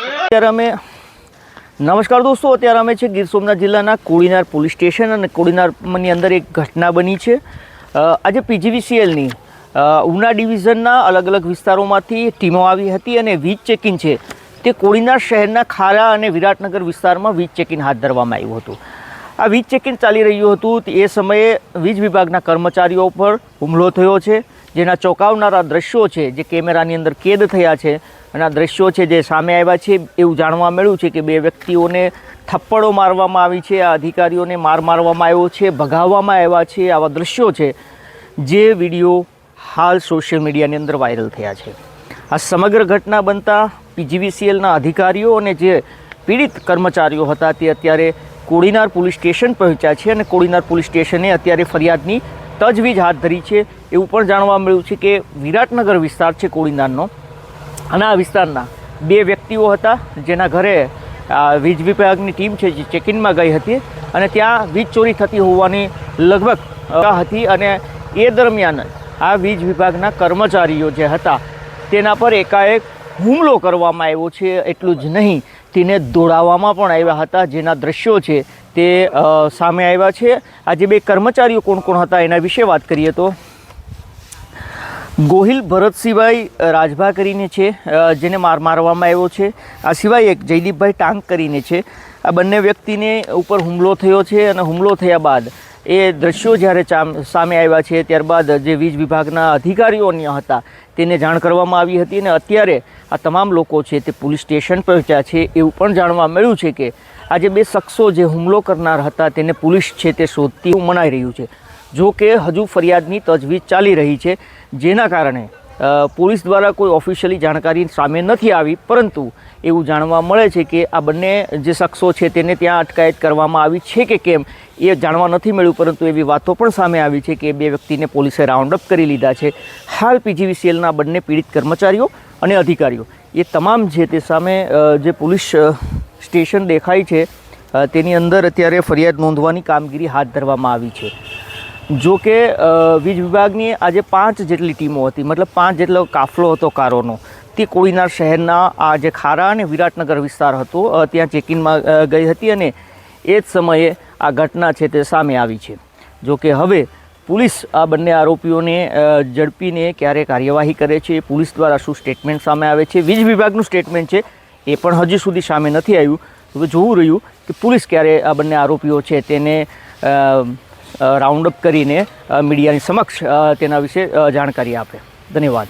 અત્યારે અમે નમસ્કાર દોસ્તો, અત્યારે અમે છે ગીર સોમનાથ જિલ્લાના કોડીનાર પોલીસ સ્ટેશન અને કોડીનારની અંદર એક ઘટના બની છે. આજે પીજીવીસીએલની ઉના ડિવિઝનના અલગ અલગ વિસ્તારોમાંથી ટીમો આવી હતી અને વીજ ચેકિંગ છે. તે કોડીનાર શહેરના ખારા અને વિરાટનગર વિસ્તારમાં વીજ ચેકિંગ હાથ ધરવામાં આવ્યું હતું. આ વીજ ચેકિંગ ચાલી રહ્યું હતું. એ સમયે વીજ વિભાગના કર્મચારીઓ પર હુમલો થયો છે. જેના ચોંકાવનારા દ્રશ્યો છે, જે કેમેરાની અંદર કેદ થયા છે અને આ દ્રશ્યો છે જે સામે આવ્યા છે, એવું જાણવા મળ્યું છે કે બે વ્યક્તિઓને થપ્પડો મારવામાં આવી છે, આ અધિકારીઓને માર મારવામાં આવ્યો છે, ભગાવવામાં આવ્યા છે, આવા દ્રશ્યો છે, જે વીડિયો હાલ સોશિયલ મીડિયાની અંદર વાયરલ થયા છે. આ સમગ્ર ઘટના બનતા પીજીવીસીએલના અધિકારીઓ અને જે પીડિત કર્મચારીઓ હતા તે અત્યારે કોડીનાર પોલીસ સ્ટેશન પહોંચ્યા છે અને કોડીનાર પોલીસ સ્ટેશને અત્યારે ફરિયાદની તજવીજ હાથ ધરી છે. એવું પણ જાણવા મળ્યું છે કે વિરાટનગર વિસ્તાર છે કોળીનારનો અને આ વિસ્તારના બે વ્યક્તિઓ હતા, જેના ઘરે વીજ વિભાગની ટીમ છે, જે ચેકિંગમાં ગઈ હતી. અને ત્યાં વીજ ચોરી થતી હોવાની લગભગ હતી અને એ દરમિયાન આ વીજ વિભાગના કર્મચારીઓ જે હતા, તેના પર એકાએક હુમલો કરવામાં આવ્યો છે, એટલું જ નહીં. તેને દોડાવવામાં પણ આવ્યા હતા, જેના દ્રશ્યો છે તે સામે આવ્યા છે. આ જે બે કર્મચારીઓ કોણ કોણ હતા એના વિશે વાત કરીએ તો. ગોહિલ ભરતસિંહભાઈ રાજભા કરીને છે જેને માર મારવામાં આવ્યો છે. આ સિવાય એક જયદીપભાઈ ટાંક કરીને છે. આ બંને વ્યક્તિને ઉપર હુમલો થયો છે અને હુમલો થયા બાદ એ દ્રશ્યો જ્યારે સામે આવ્યા છે, ત્યારબાદ જે વીજ વિભાગના અધિકારીઓ અન્ય હતા, તેને જાણ કરવામાં આવી હતી અને અત્યારે આ તમામ લોકો છે તે પોલીસ સ્ટેશન પહોંચ્યા છે. એવું પણ જાણવા મળ્યું છે કે આ જે બે શખ્સો જે હુમલો કરનાર હતા તેને પોલીસ છે તે શોધતી મનાઈ રહ્યું છે. જો કે હજુ ફરિયાદની તજવીજ ચાલી રહી છે, જેના કારણે પોલીસ દ્વારા કોઈ ઓફિશિયલી જાણકારી સામે નથી આવી, પરંતુ એવું જાણવા મળે છે કે આ બંને જે શખ્સો છે તેને ત્યાં અટકાયત કરવામાં આવી છે કે કેમ, એ જાણવા નથી મળ્યું, પરંતુ એવી વાતો પણ સામે આવી છે કે બે વ્યક્તિને પોલીસે રાઉન્ડ અપ કરી લીધા છે. હાલ પીજીવીસીએલના બંને પીડિત કર્મચારીઓ અને અધિકારીઓ, એ તમામ છે તે સામે જે પોલીસ સ્ટેશન દેખાય છે તેની અંદર અત્યારે ફરિયાદ નોંધવાની કામગીરી હાથ ધરવામાં આવી છે. જો કે વીજ વિભાગની આજે પાંચ જેટલી ટીમો હતી, મતલબ પાંચ જેટલો કાફલો હતો કારોનો. તે કોળીનાર શહેરના આ જે ખારા અને વિરાટનગર વિસ્તાર હતો ત્યાં ચેકિંગમાં ગઈ હતી અને એ જ સમયે આ ઘટના છે તે સામે આવી છે. જો કે હવે પોલીસ આ બંને આરોપીઓને ઝડપીને ક્યારે કાર્યવાહી કરે છે પોલીસ દ્વારા શું સ્ટેટમેન્ટ સામે આવે છે, વીજ વિભાગનું સ્ટેટમેન્ટ છે, એ પણ હજી સુધી સામે નથી આવ્યું. હવે જોવું રહ્યું કે પોલીસ ક્યારે આ બંને આરોપીઓ છે તેને અ, રાઉન્ડ અપ કરીને મીડિયાની સમક્ષ તેના વિશે જાણકારી આપે. ધન્યવાદ.